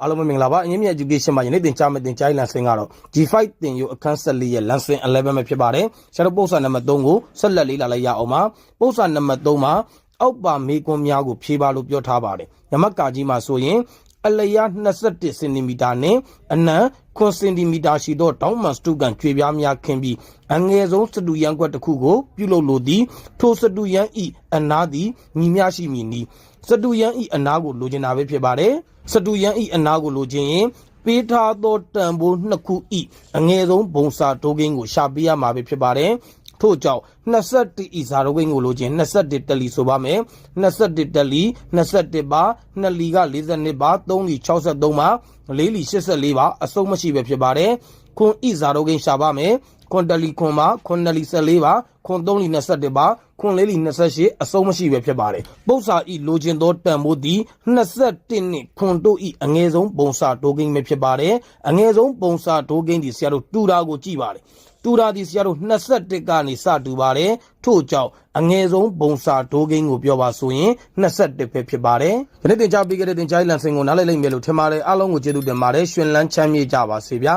အားလုံးပဲမင်္ဂလာပါအင်းမြင့် education မှာယနေ့သင်ကြားမယ့်သင်ကြားရေးလမ်းစဉ်ကတော့ G5 သင်ယူအခန်း14ရဲ့လမ်းစဉ်11ပဲဖြစ်ပါတယ်ဆရာတို့ပုံစံနံပါတ်3ကိုဆက်လက်လေးလာလိုက်ရအောင်ပါပုံစံနံပါတ်3မှာအောက်ပါမေကွန်များကိုဖြေပါလို့ပြောထားပါတယ်ညမကာကြီးမှာဆိုရင် အလျား21စင်တီမီတာနဲ့အနံ9စင်တီမီတာရှိသောတောင်းမန်စတုကန်ကျွေပြားများခင်းပြီးအငယ်ဆုံးစတူရန်ကွက်တစ်ခုကိုပြုလုပ်လိုသည်ထိုစတူရန်ဤအနာသည်ညီမျှရှိမည်နီစတူရန်ဤအနာကိုလိုချင်တာပဲဖြစ်ပါတယ်စတူရန်ဤအနာကိုလိုချင်ရင်ပေးထားသောတန်ဖိုးနှစ်ခုဤအငယ်ဆုံးဘုံစာတိုးကင်းကိုရှာပေးရမှာပဲဖြစ်ပါတယ် ထို့ကြောင့်21ဤစာတိုးကင်းကိုလိုချင်21တက်လီဆိုပါမယ်21တက်လီ21ပါ2လီက42ပါ3လီ63ပါ4လီ84ပါအစုံမရှိပဲဖြစ်ပါတယ်ခွန်ဤစာတိုးကင်းရှာပါမယ်ခွန်တလီခွန်ပါခွန်နလီ14ပါခွန်3လီ21ပါခွန်4လီ28အစုံမရှိပဲဖြစ်ပါတယ်ပု္ပ္ပစာဤလိုချင်သောတန်ဖိုးသည်21နှစ်ခွန်တို့ဤအငယ်ဆုံးဘုံစာတိုးကင်းပဲဖြစ်ပါတယ်အငယ်ဆုံးဘုံစာတိုးကင်းဒီဆရာတို့တူတာကိုကြည့်ပါတယ် တူတာဒီဆရာတို့21ကနေစတူပါတယ်ထို့ကြောင့်အငယ်ဆုံးဘုံစာတိုးကင်းကိုပြောပါဆိုရင်21ပဲဖြစ်ပါတယ်ဒီနေ့သင်ကြားပေးခဲ့တဲ့သင်ကြားရေးလမ်းစဉ်ကိုနားလည်လိမ့်မယ်လို့ထင်ပါတယ်အားလုံးကိုကျေးဇူးတင်ပါတယ်ရှင်လန်းချမ်းမြေ့ကြပါစေဗျာ